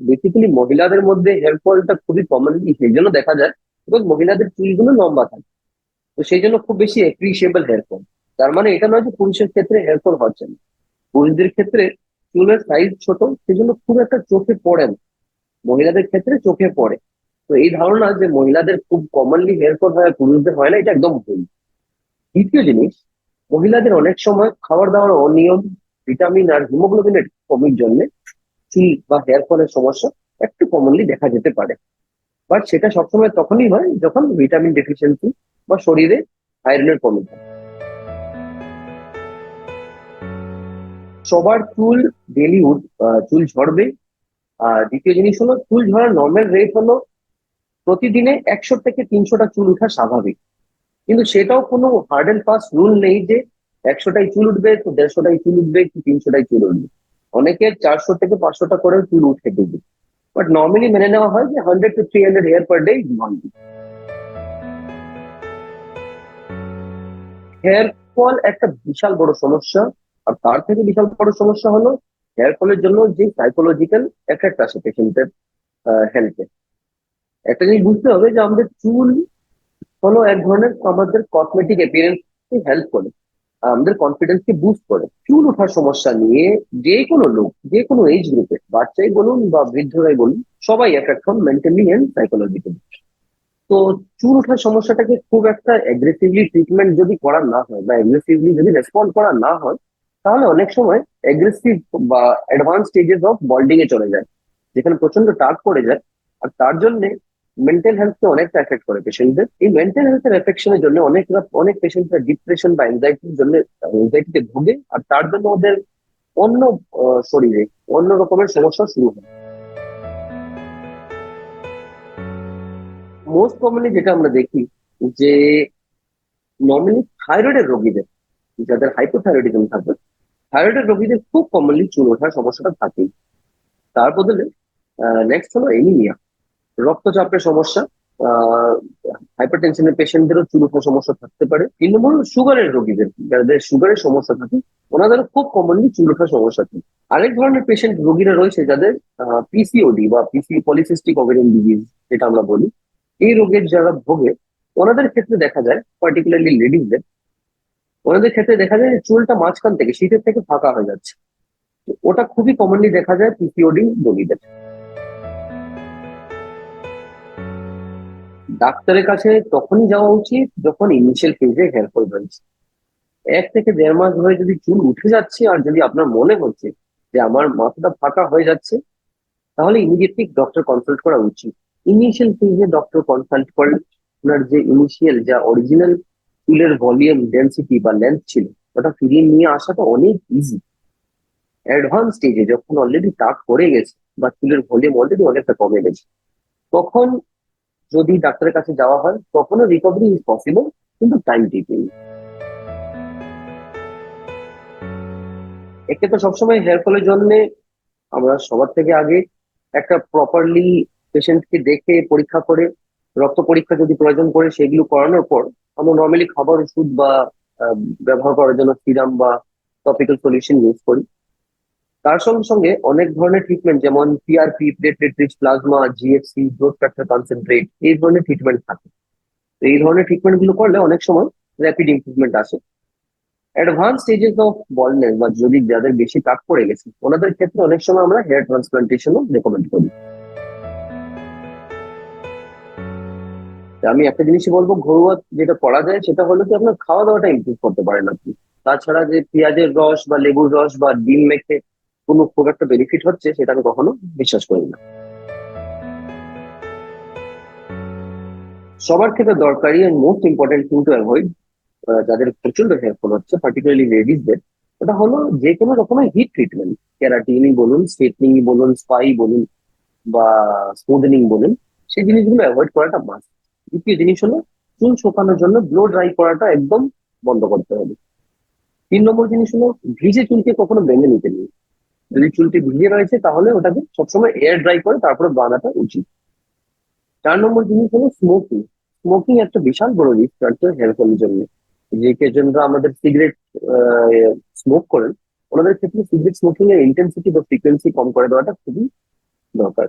Basically মহিলাদের মধ্যে hair ফলটা খুবই কমনলি সেই জন্য দেখা যায় এবং মহিলাদের চুলগুলো লম্বা থাকে। তো সেই জন্য খুব বেশি অ্যাপ্রিসিয়েবল হেয়ার ফল তার মানে এটা নয় যে পুরুষের ক্ষেত্রে হেয়ার ফল হচ্ছে না। পুরুষদের ক্ষেত্রে চুলের সাইজ ছোট, সেই জন্য খুব একটা চোখে পড়ে না। মহিলাদের ক্ষেত্রে চোখে পড়ে। তো এই ধারণা যে মহিলাদের খুব কমনলি হেয়ার ফল হয় পুরুষদের হয় না, এটা একদম ভুল। দ্বিতীয় জিনিস, মহিলাদের অনেক সময় খাবার দাবার অনিয়ম ভিটামিন আর হিমোগ্লোবিনের কমির জন্য চুল বা হেয়ার ফলের সমস্যা একটু কমনলি দেখা যেতে পারে। বাট সেটা সবসময় তখনই হয় যখন ভিটামিন ডেফিসিয়েন্সি বা শরীরে আয়রনের কমি থাকে সবার চুল ডেলি চুল ঝরবে। আর দ্বিতীয় জিনিস হলো, চুল ঝরার নর্মাল রেট হলো প্রতিদিনে একশো থেকে তিনশোটা চুল উঠা স্বাভাবিক। কিন্তু সেটাও কোনো হার্ড অ্যান্ড ফাস্ট রুল নেই যে একশোটাই চুল উঠবে, তো দেড়শোটাই চুল উঠবে কি তিনশোটাই চুল উঠবে। অনেকের চারশো থেকে পাঁচশোটা করে চুল উঠে দেবে। বাট নর্মালি মেনে নেওয়া হয় যে hundred two three hundred hair per day normal hair fall একটা বিশাল বড় সমস্যা, আর তার থেকে বিশাল বড় সমস্যা হলো হেয়ার ফলের জন্য যে সাইকোলজিক্যাল এফেক্ট আসে পেশেন্টের হেলথে একটা জিনিস বুঝতে হবে যে আমাদের চুল হলো এক ধরনের আমাদের কসমেটিক অ্যাপিয়ারেন্স হেল্প করে। আমাদের কনফিডেন্স কে বুস্ট করে। চুল ওঠার সমস্যা নিয়ে যে কোনো লোক, যে কোনো এজ গ্রুপে বাচ্চাই বলুন বা বৃদ্ধরাই বলুন, সবাই এফেক্ট হন মেন্টালি এন্ড সাইকোলজিক্যালি তো চুল ওঠার সমস্যাটাকে খুব একটা অ্যাগ্রেসিভলি ট্রিটমেন্ট যদি করা না হয় বা অ্যাগ্রেসিভলি যদি রেসপন্ড করা না হয়, তাহলে অনেক সময় অ্যাগ্রেসিভ বা অ্যাডভান্স স্টেজেস অফ বল্ডিং এ চলে যায়। যেখানে প্রচণ্ড টার্ক পড়ে যায়। আর তার জন্য মেন্টাল হেলথকে অনেকটা এফেক্ট করে পেশেন্টদের এই মেন্টাল হেলথের এফেকশনের জন্য অনেক অনেক পেশেন্টরা ডিপ্রেশন বা এনজাইটির জন্য এনজাইটিতে ভোগে। আর তার জন্য ওদের অন্য শরীরে অন্য রকমের সমস্যা শুরু হয়। মোস্ট কমনলি যেটা আমরা দেখি যে নর্মালি থাইরয়েডের রোগীদের, যাদের হাইপোথাইরয়েডিজম থাকবে থাইরয়েডের রোগীদের খুব কমনলি চুল ওঠার সমস্যাটা থাকেই। তার বদলে নেক্সট হলো এনিমিয়া রক্তচাপের সমস্যা হাইপার টেনশনের পেশেন্টদেরও চুল সমস্যা থাকতে পারে। তিন নম্বর সুগারের রোগীদের। যাদের সুগারের সমস্যা থাকে, ওনাদেরও খুব কমনলি চুল সমস্যা থাকে। আরেক ধরনের পেশেন্ট রোগীরা রয়েছে যাদের পিসিওডি বা পিসি পলিসিস্টিক ওভেরিয়ান ডিজিজ যেটা আমরা বলি। এই রোগের যারা ভোগে, ওনাদের ক্ষেত্রে দেখা যায় পার্টিকুলারলি লেডিসদের ওনাদের ক্ষেত্রে দেখা যায় চুলটা মাঝখান থেকে, শীতের থেকে ফাঁকা হয়ে যাচ্ছে। ওটা খুবই কমনলি দেখা যায় পিসিওডি রোগীদের। ডাক্তারের কাছে তখনই যাওয়া উচিত যখন ইনিশিয়াল ফেজে হেয়ার ফল রয়েছে। এক থেকে দেড় মাস ধরে যদি চুল উঠে যাচ্ছে আর যদি আপনার মনে হচ্ছে যে আমার মাথাটা ফাঁকা হয়ে যাচ্ছে, তাহলে ইমিডিয়েটলি ডক্টর কনসাল্ট করা উচিত। ইনিশিয়াল ফেজে ডক্টর কনসাল্ট করলে আপনার যে ইনিশিয়াল যা অরিজিনাল চুলের ভলিউম ডেন্সিটি বা লেন্থ ছিল, ওটা ফিরিয়ে নিয়ে আসাটা অনেক ইজি অ্যাডভান্স স্টেজে যখন অলরেডি টাক করে গেছে বা চুলের ভলিউম অলরেডি অনেকটা কমে গেছে, তখন যদি ডাক্তারের কাছে যাওয়া হয়, তখনও রিকভারি ইজ পসিবল কিন্তু টাইম টেকিং একে তো সবসময় হেয়ার ফলের জন্য আমরা সবার থেকে আগে একটা প্রপারলি পেশেন্টকে দেখে পরীক্ষা করে, রক্ত পরীক্ষা যদি প্রয়োজন করে সেগুলো করানোর পর, আমরা নর্মালি খাবার, ওষুধ বা ব্যবহার করার জন্য সিরাম বা টপিক্যাল সলিউশন ইউজ করি। তার সঙ্গে সঙ্গে অনেক ধরনের ট্রিটমেন্ট যেমন PRP platelet rich plasma GFC growth factor concentrate এই ধরনের ট্রিটমেন্ট থাকে। তো এই ধরনের ট্রিটমেন্টগুলো করলে অনেক সময় র্যাপিড ইমপ্রুভমেন্ট আসে। অ্যাডভান্স স্টেজেস অফ বলনেস বা যদি যাদের বেশি কাট পড়ে গেছে, ওনাদের ক্ষেত্রে অনেক সময় আমরা হেয়ার ট্রান্সপ্লান্টেশনও রেকমেন্ড করি। আমি একটা জিনিসই বলব, ঘরোয়া যেটা করা যায় সেটা হলো কি আপনার খাওয়া দাওয়াটা ইমপ্রুভ করতে পারেন আপনি। তাছাড়া যে পেঁয়াজের রস বা লেবুর রস বা ডিম মেখে কোনো খুব একটা বেনিফিট হচ্ছে, সেটা আমি কখনো বিশ্বাস করি না। সবার ক্ষেত্রে দরকারি এন্ড মোস্ট ইম্পর্টেন্ট কিন্তু অ্যাভয়েড যাদের প্রচণ্ড হেয়ারফল হচ্ছে পার্টিকুলারলি লেডিসদের ওটা হলো যে কোনো রকমের হিট ট্রিটমেন্ট ক্যারাটিনই বলুন স্ট্রেটনিং বলুন, স্পাই বলুন, বা স্মুথনিং বলুন, সেই জিনিসগুলো অ্যাভয়েড করাটা মাস্ট দ্বিতীয় জিনিস হলো চুল শোকানোর জন্য ব্লো ড্রাই করাটা একদম বন্ধ করতে হবে। তিন নম্বর জিনিস হলো ভিজে চুলকে কখনো বেঁধে নিতে নেই। যদি চুলটি ভিজে রয়েছে, তাহলে ওটাকে সবসময় এয়ার ড্রাই করে তারপরে বাঁধাটা উচিত। চার নম্বর জিনিস হলো স্মোকিং স্মোকিং একটা বিশাল বড় রিস্ক ফ্যাক্টর হেয়ার জন্য। যে জন্য আমাদের সিগারেট স্মোক করেন, ওনাদের ক্ষেত্রে সিগারেট স্মোকিং এর ইন্টেন্সিটি বা ফ্রিকোয়েন্সি কম করে দেওয়াটা খুবই দরকার।